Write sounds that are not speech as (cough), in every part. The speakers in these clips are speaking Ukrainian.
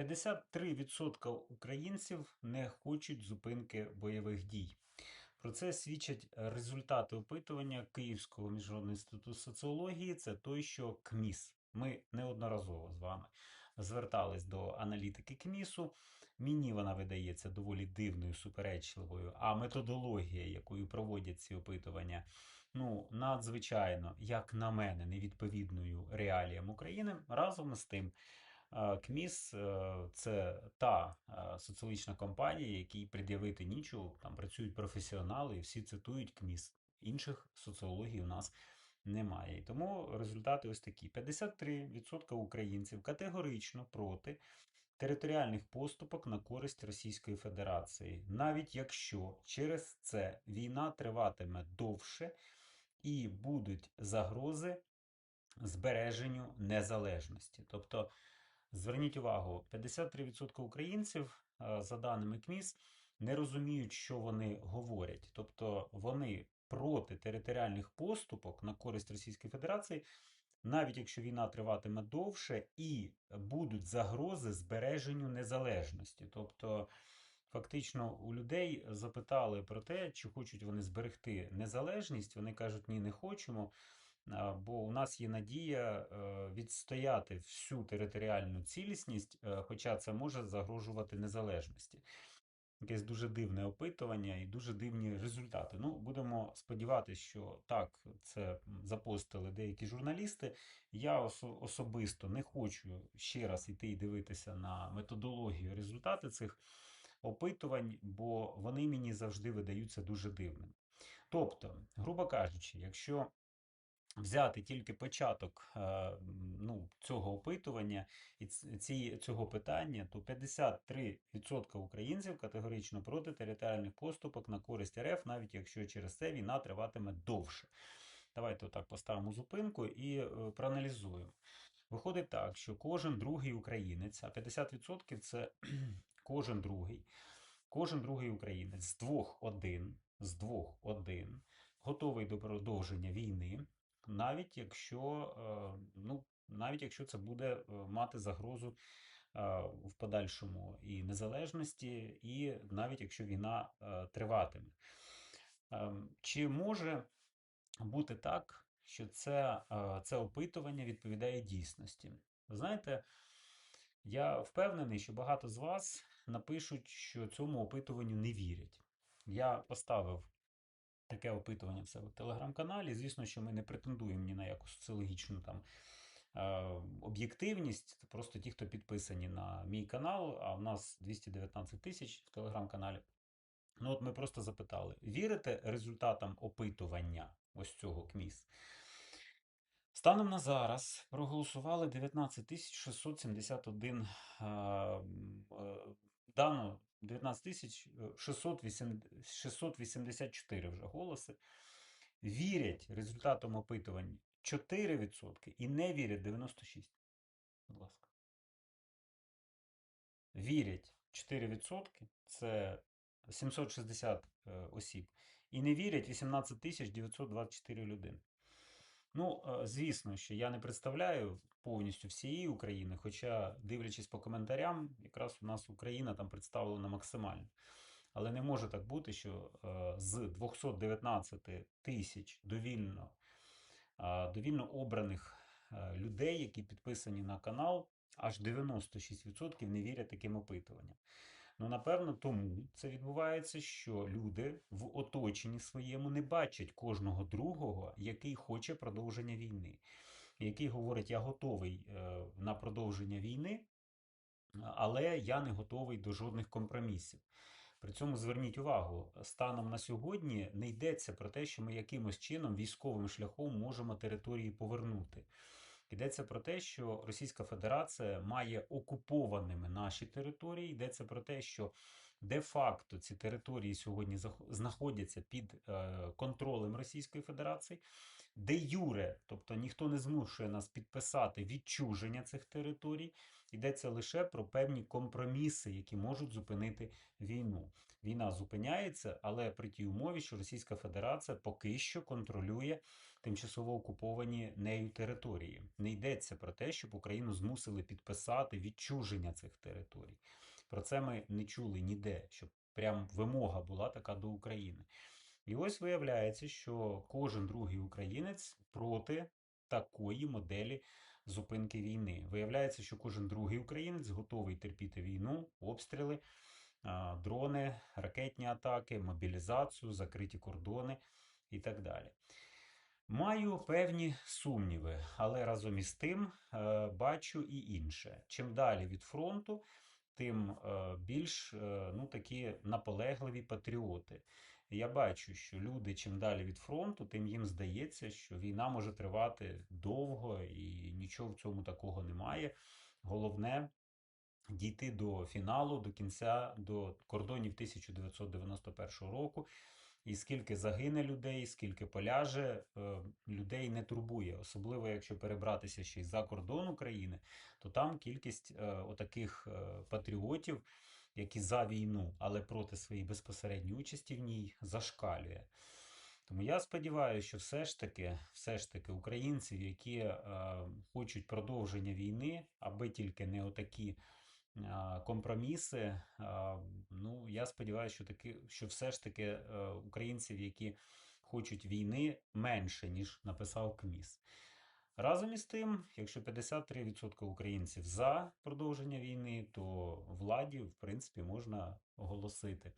53% українців не хочуть зупинки бойових дій. Про це свідчать результати опитування Київського міжнародного інституту соціології. Це той, що КМІС. Ми неодноразово з вами звертались до аналітики КМІСу. Мені вона видається доволі дивною, суперечливою, а методологія, якою проводять ці опитування, ну, надзвичайно, як на мене, невідповідною реаліям України. Разом з тим, КМІС е, це та е, соціологічна компанія, якій пред'явити нічого. Там працюють професіонали, і всі цитують КМІС. Інших соціологій у нас немає. І тому результати ось такі: 53% українців категорично проти територіальних поступок на користь Російської Федерації, навіть якщо через це війна триватиме довше і будуть загрози збереженню незалежності. Тобто, зверніть увагу, 53% українців, е, за даними КМІС, не розуміють, що вони говорять. Тобто вони проти територіальних поступок на користь Російської Федерації, навіть якщо війна триватиме довше, і будуть загрози збереженню незалежності. Тобто, фактично, у людей запитали про те, чи хочуть вони зберегти незалежність. Вони кажуть, ні, не хочемо. Бо у нас є надія е, відстояти всю територіальну цілісність, е, хоча це може загрожувати незалежності. Якесь дуже дивне опитування і дуже дивні результати. Ну, будемо сподіватися, що так це запостили деякі журналісти. Я осо- особисто не хочу ще раз іти і дивитися на методологію результати цих опитувань, бо вони мені завжди видаються дуже дивними. Тобто, грубо кажучи, якщо взяти тільки початок е, ну, цього опитування і ці, цього питання, то 53% українців категорично проти територіальних поступок на користь РФ, навіть якщо через це війна триватиме довше. Давайте отак поставимо зупинку і е, проаналізуємо. Виходить так, що кожен другий українець, а 50% це (clears throat) кожен другий, кожен другий українець з двох один, з двох один готовий до продовження війни, навіть якщо, е, ну, навіть якщо це буде е, мати загрозу е, в подальшому і незалежності, і навіть якщо війна триватиме. Ем, Чи може бути так, що це, це опитування відповідає дійсності? Ви знаєте, я впевнений, що багато з вас напишуть, що цьому опитуванню не вірять. Я поставив таке опитування в себе в телеграм-каналі. Звісно, що ми не претендуємо ні на якусь соціологічну там е, об'єктивність. Це просто ті, хто підписані на мій канал, а в нас 219 тисяч в телеграм-каналі. Ну, от ми просто запитали: вірите результатам опитування ось цього КМІС? Станом на зараз проголосували 19 671 е, е, дано 19 684 вже голоси. Вірять результатам опитувань 4% і не вірять 96%. Будь ласка. Вірять 4%, це 760 е, осіб. І не вірять 18 924 людини. Ну, е, звісно, що я не представляю повністю всієї України, хоча, дивлячись по коментарям, якраз у нас Україна там представлена максимально. Але не може так бути, що е, з 219 тисяч довільно, довільно обраних е, людей, які підписані на канал, аж 96% не вірять таким опитуванням. Ну, напевно, тому це відбувається, що люди в оточенні своєму не бачать кожного другого, який хоче продовження війни, який говорить, я готовий е, на продовження війни, але я не готовий до жодних компромісів. При цьому зверніть увагу, станом на сьогодні не йдеться про те, що ми якимось чином військовим шляхом можемо території повернути. Йдеться про те, що Російська Федерація має окупованими наші території. Йдеться про те, що де-факто ці території сьогодні знаходяться під е, контролем Російської Федерації. Де юре, тобто ніхто не змушує нас підписати відчуження цих територій. Йдеться лише про певні компроміси, які можуть зупинити війну. Війна зупиняється, але при тій умові, що Російська Федерація поки що контролює тимчасово окуповані нею території. Не йдеться про те, щоб Україну змусили підписати відчуження цих територій. Про це ми не чули ніде, щоб прям вимога була така до України. І ось виявляється, що кожен другий українець проти такої моделі зупинки війни. Виявляється, що кожен другий українець готовий терпіти війну, обстріли, дрони, ракетні атаки, мобілізацію, закриті кордони і так далі. Маю певні сумніви, але разом із тим е, бачу і інше. Чим далі від фронту, тим е, більш е, ну, такі наполегливі патріоти. Я бачу, що люди чим далі від фронту, тим їм здається, що війна може тривати довго і нічого в цьому такого немає. Головне дійти до фіналу, до кінця, до кордонів 1991 року. І скільки загине людей, скільки поляже, е, людей не турбує. Особливо, якщо перебратися ще й за кордон України, то там кількість е, отаких е, патріотів, які за війну, але проти своєї безпосередньої участі в ній, зашкалює. Тому я сподіваюся, що все ж таки, все ж таки українців, які хочуть продовження війни, аби тільки не отакі компроміси. Ну, я сподіваюся, що таки, що все ж таки е, українців, які хочуть війни, менше, ніж написав КМІС. Разом із тим, якщо 53% українців за продовження війни, то владі, в принципі, можна оголосити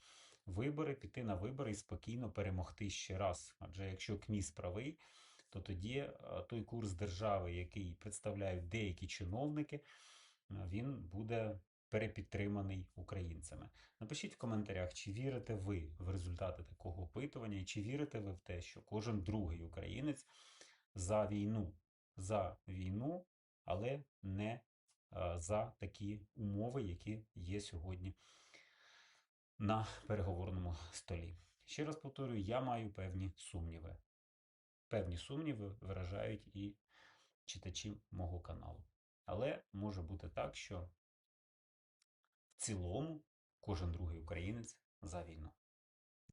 вибори, піти на вибори і спокійно перемогти ще раз. Адже якщо КМІС правий, то тоді е, той курс держави, який представляють деякі чиновники, він буде перепідтриманий українцями. Напишіть в коментарях, чи вірите ви в результати такого опитування, і чи вірите ви в те, що кожен другий українець за війну, за війну, але не е, за такі умови, які є сьогодні на переговорному столі. Ще раз повторюю, я маю певні сумніви. Певні сумніви виражають і читачі мого каналу. Але може бути так, що в цілому кожен другий українець за війну.